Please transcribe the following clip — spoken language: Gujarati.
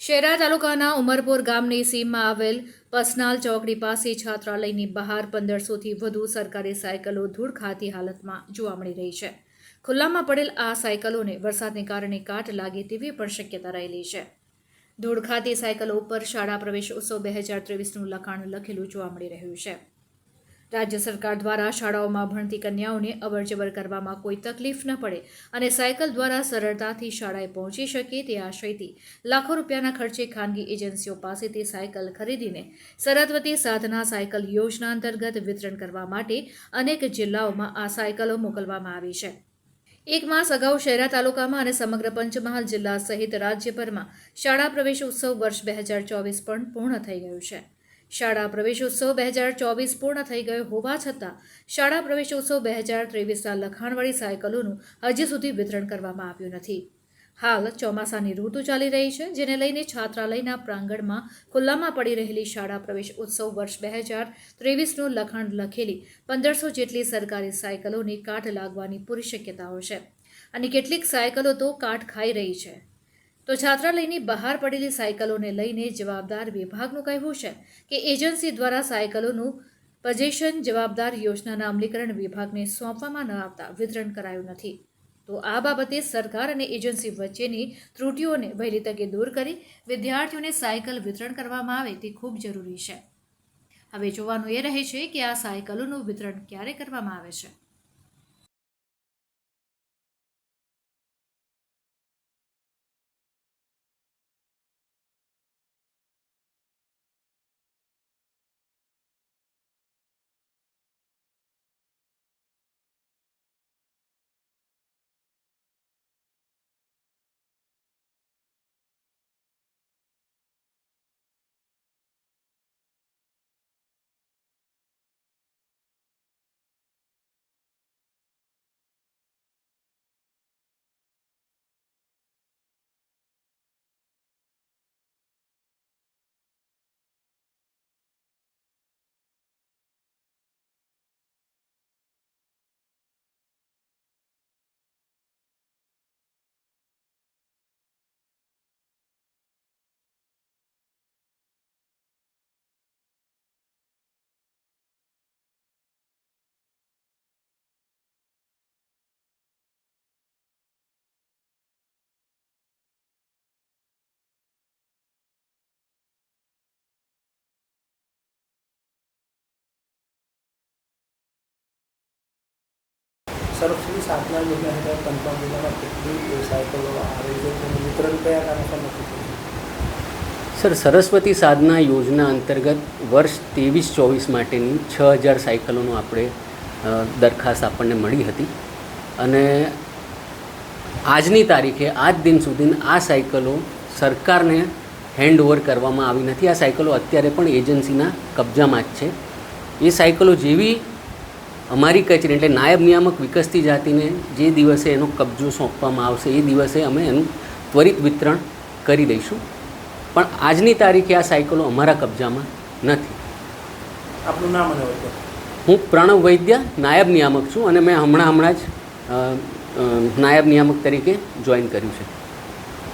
શેરા તાલુકાના ઉમરપુર ગામની સીમમાં આવેલ પસનાલ ચોકડી પાસે છાત્રાલયની બહાર પંદરસોથી વધુ સરકારી સાયકલો ધૂળ ખાતી હાલતમાં જોવા મળી રહી છે. ખુલ્લામાં પડેલ આ સાયકલોને વરસાદને કારણે કાટ લાગે તેવી પણ શક્યતા રહેલી છે. ધૂળ ખાતી સાયકલો ઉપર શાળા પ્રવેશ ઉત્સવ બે હજાર ત્રેવીસનું લખાણ લખેલું જોવા મળી રહ્યું છે. રાજ્ય સરકાર દ્વારા શાળાઓમાં ભણતી કન્યાઓને અવરજવર કરવામાં કોઈ તકલીફ ન પડે અને સાયકલ દ્વારા સરળતાથી શાળાએ પહોંચી શકે તે આશયથી લાખો રૂપિયાના ખર્ચે ખાનગી એજન્સીઓ પાસેથી સાયકલ ખરીદીને સરસ્વતી સાધના સાયકલ યોજના અંતર્ગત વિતરણ કરવા માટે અનેક જિલ્લાઓમાં આ સાયકલો મોકલવામાં આવી છે. એક માસ અગાઉ શહેરા તાલુકામાં અને સમગ્ર પંચમહાલ જિલ્લા સહિત રાજ્યભરમાં શાળા પ્રવેશ ઉત્સવ વર્ષ બે હજાર ચોવીસ પણ પૂર્ણ થઈ ગયું છે. શાળા પ્રવેશોત્સવ બે હજાર ચોવીસ પૂર્ણ થઈ ગયો હોવા છતાં શાળા પ્રવેશોત્સવ બે હજાર ત્રેવીસના લખાણવાળી સાયકલોનું હજી સુધી વિતરણ કરવામાં આવ્યું નથી. હાલ ચોમાસાની ઋતુ ચાલી રહી છે, જેને લઈને છાત્રાલયના પ્રાંગણમાં ખુલ્લામાં પડી રહેલી શાળા પ્રવેશ ઉત્સવ વર્ષ બે હજાર ત્રેવીસનું લખાણ લખેલી પંદરસો જેટલી સરકારી સાયકલોની કાટ લાગવાની પૂરી શક્યતાઓ છે. અને કેટલીક સાયકલો તો કાટ ખાઈ રહી છે. તો છાત્રાલયની બહાર પડેલી સાયકલોને લઈને જવાબદાર વિભાગનું કહેવું છે કે એજન્સી દ્વારા સાયકલોનું પજેશન, જવાબદાર યોજનાના અમલીકરણ વિભાગને સોંપવામાં ન આવતા વિતરણ કરાયું નથી. તો આ બાબતે સરકાર અને એજન્સી વચ્ચેની ત્રુટિઓને વહેલી તકે દૂર કરી વિદ્યાર્થીઓને સાયકલ વિતરણ કરવામાં આવે તે ખૂબ જરૂરી છે. હવે જોવાનું એ રહે છે કે આ સાયકલોનું વિતરણ ક્યારે કરવામાં આવે છે. સરસ્વતી સાધના યોજના હેઠળ પંચાવન જિલ્લામાં કેટલી સાયકલો આવે છે, તેનું વિતરણ કયા કારણસર નથી સર, સરસ્વતી સાધના યોજના અંતર્ગત વર્ષ ત્રેવીસ ચોવીસ માટેની છ હજાર સાયકલોનો આપણે દરખાસ્ત આપણને મળી હતી. અને આજની તારીખે, આજ દિન સુધી આ સાયકલો સરકારને હેન્ડઓવર કરવામાં આવી નથી. આ સાયકલો અત્યારે પણ એજન્સીના કબજામાં જ છે. એ સાયકલો જેવી અમારી કચેરી એટલે નાયબ નિયામક વિકસતી જાતિને જે દિવસે એનો કબજો સોંપવામાં આવશે એ દિવસે અમે એનું ત્વરિત વિતરણ કરી દઈશું. પણ આજની તારીખે આ સાયકલો અમારા કબજામાં નથી. આપનું નામ અને હું પ્રણવ વૈદ્ય નાયબ નિયામક છું અને મેં હમણાં હમણાં જ નાયબ નિયામક તરીકે જોઈન કર્યું છે.